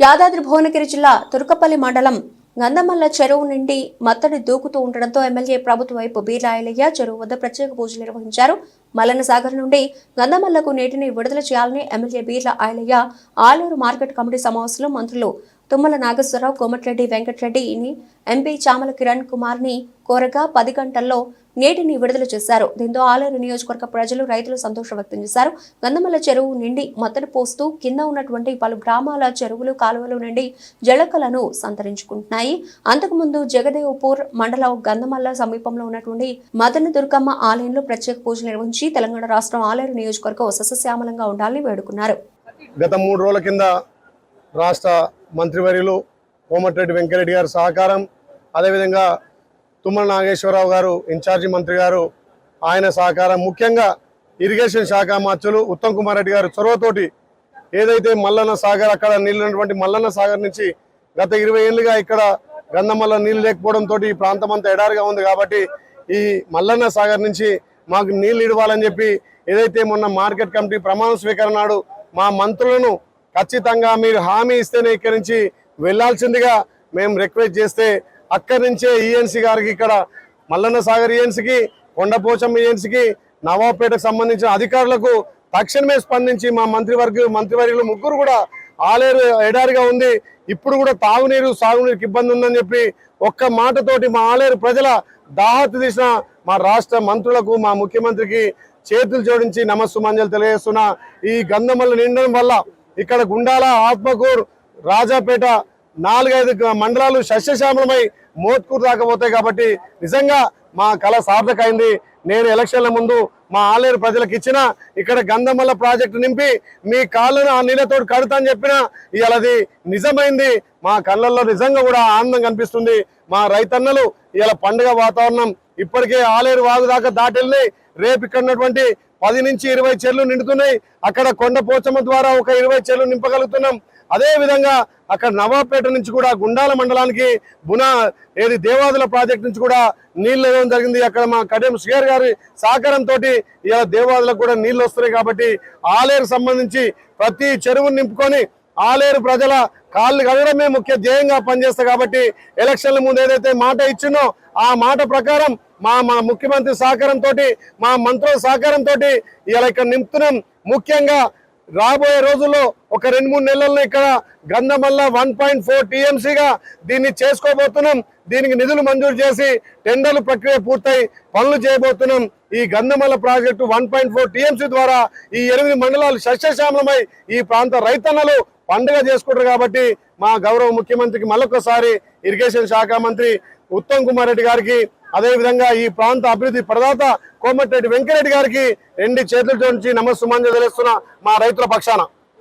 యాదాద్రి భువనగిరి జిల్లా తుర్కపల్లి మండలం గంధమల్ల చెరువు నుండి మత్తడి దూకుతూ ఉండడంతో ఎమ్మెల్యే ప్రభుత్వ వైపు బీర్లాయలయ్య చెరువు వద్ద ప్రత్యేక పూజలు నిర్వహించారు. మల్లన సాగర్ నుండి గంధమల్లకు నీటిని విడుదల చేయాలని MLA Beerla Ayilaiah Aluru market committee సమావేశంలో మంత్రులు తుమ్మల నాగేశ్వరరావు కోమటిరెడ్డి వెంకటరెడ్డిని ఎంపీ చామల కిరణ్ కుమార్ని కోరగా పది గంటల్లో నీటిని విడుదల చేశారు. దీంతో ఆలేరు నియోజకవర్గ ప్రజలు రైతులు సంతోషం వ్యక్తం చేశారు. గంధమల్ల చెరువు నిండి మత్తడి పోస్తూ కింద ఉన్నటువంటి పలు గ్రామాల చెరువులు కాలువలు నుండి జలకలను సంతరించుకుంటున్నాయి. అంతకుముందు జగదేవ్పూర్ మండలం గంధమల్ల సమీపంలో ఉన్నటువంటి మదన దుర్గమ్మ ఆలయంలో ప్రత్యేక పూజలు నిర్వహించి తెలంగాణ రాష్ట్రం ఆలేరు నియోజకవర్గం సస్యశ్యామలంగా ఉండాలని వేడుకున్నారు. గత మూడు రోజుల కింద రాష్ట్ర మంత్రివర్యులు కోమటిరెడ్డి వెంకరెడ్డి గారి సహకారం అదేవిధంగా తుమ్మల నాగేశ్వరరావు గారు ఇన్ఛార్జి మంత్రి గారు ఆయన సహకారం ముఖ్యంగా ఇరిగేషన్ శాఖ మంత్రులు ఉత్తమ్ కుమార్ రెడ్డి గారు చొరవతోటి ఏదైతే మల్లన్న సాగర్ అక్కడ నీళ్ళు ఉన్నటువంటి మల్లన్న సాగర్ నుంచి గత ఇరవై ఏళ్ళుగా ఇక్కడ గంధమల్ల నీళ్ళు లేకపోవడంతో ఈ ప్రాంతం అంతా ఎడారిగా ఉంది కాబట్టి ఈ మల్లన్న సాగర్ నుంచి మాకు నీళ్ళు ఇవ్వాలని చెప్పి ఏదైతే మొన్న మార్కెట్ కమిటీ ప్రమాణ స్వీకరణ నాడు మా మంత్రులను ఖచ్చితంగా మీరు హామీ ఇస్తేనే ఇక్కడి నుంచి వెళ్ళాల్సిందిగా మేము రిక్వెస్ట్ చేస్తే అక్కడి నుంచే ఈఎన్సీ గారికి ఇక్కడ మల్లన్న సాగర్ ఈఎన్సీకి కొండపోచమ్మ ఈఎన్సీకి నవాబ్పేటకు సంబంధించిన అధికారులకు తక్షణమే స్పందించి మా మంత్రివర్గ మంత్రివర్యులు ముగ్గురు కూడా ఆలేరు ఎడారిగా ఉంది. ఇప్పుడు కూడా తాగునీరు సాగునీరుకి ఇబ్బంది ఉందని చెప్పి ఒక్క మాటతోటి మా ఆలేరు ప్రజల దాహత తీసిన మా రాష్ట్ర మంత్రులకు మా ముఖ్యమంత్రికి చేతులు జోడించి నమస్సు మంజలు తెలియజేస్తున్నా. ఈ గంధమల్ల నిండడం వల్ల ఇక్కడ గుండాల ఆత్మకూర్ రాజాపేట నాలుగైదు మండలాలు సస్యశ్యామలమై మోత్కూరు రాకపోతాయి కాబట్టి నిజంగా మా కళ సార్థకైంది నేను ఎలక్షన్ల ముందు మా ఆలేరు ప్రజలకు ఇచ్చిన ఇక్కడ గంధమల్ల ప్రాజెక్టు నింపి మీ కాళ్ళను ఆ నీళ్ళతో కడతా అని చెప్పిన ఇలాది నిజమైంది. మా కళ్ళల్లో నిజంగా కూడా ఆనందం కనిపిస్తుంది. మా రైతన్నలు ఇలా పండుగ వాతావరణం ఇప్పటికే ఆలేరు వాగు దాకా దాటెళ్ళి రేపు ఇక్కడ ఉన్నటువంటి పది నుంచి ఇరవై చెర్లు నిండుతున్నాయి. అక్కడ కొండ పోచమ్మ ద్వారా ఒక ఇరవై చెర్లు నింపగలుగుతున్నాం. అదే విధంగా అక్కడ నవాపేట నుంచి కూడా గుండాల మండలానికి బునా ఏది దేవాదుల ప్రాజెక్ట్ నుంచి కూడా నీళ్ళు ఇవ్వడం జరిగింది. అక్కడ మా కడియం శ్రీగారు గారి సహకారంతో ఇలా దేవాదులకు కూడా నీళ్ళు వస్తున్నాయి కాబట్టి ఆలేరు సంబంధించి ప్రతి చెరువును నింపుకొని ఆలేరు ప్రజల కాళ్ళు కడగడమే ముఖ్య ధ్యేయంగా పనిచేస్తా కాబట్టి ఎలక్షన్ల ముందు ఏదైతే మాట ఇచ్చినో ఆ మాట ప్రకారం మా మా ముఖ్యమంత్రి సహకారంతో మా మంత్రుల సహకారంతో ఇలా ఇక్కడ నింపుతున్నాం. ముఖ్యంగా రాబోయే రోజుల్లో ఒక రెండు మూడు నెలల్లో ఇక్కడ గంధమల్ల వన్ పాయింట్ ఫోర్ టీఎంసీగా దీన్ని చేసుకోబోతున్నాం. దీనికి నిధులు మంజూరు చేసి టెండర్లు ప్రక్రియ పూర్తయి పనులు చేయబోతున్నాం. ఈ Gandhamalla project one point four TMC ద్వారా ఈ ఎనిమిది మండలాలు సస్యశ్యామలమై ఈ ప్రాంత రైతన్నలు పండుగ చేసుకుంటారు కాబట్టి మా గౌరవ ముఖ్యమంత్రికి మళ్ళొకసారి ఇరిగేషన్ శాఖ మంత్రి ఉత్తమ్ కుమార్ రెడ్డి గారికి అదేవిధంగా ఈ ప్రాంత అభివృద్ధి ప్రదాత కోమటిరెడ్డి వెంకరెడ్డి గారికి రెండు చేతులతో నుంచి నమస్సుమాంజలి తెలుస్తున్న మా రైతుల పక్షాన.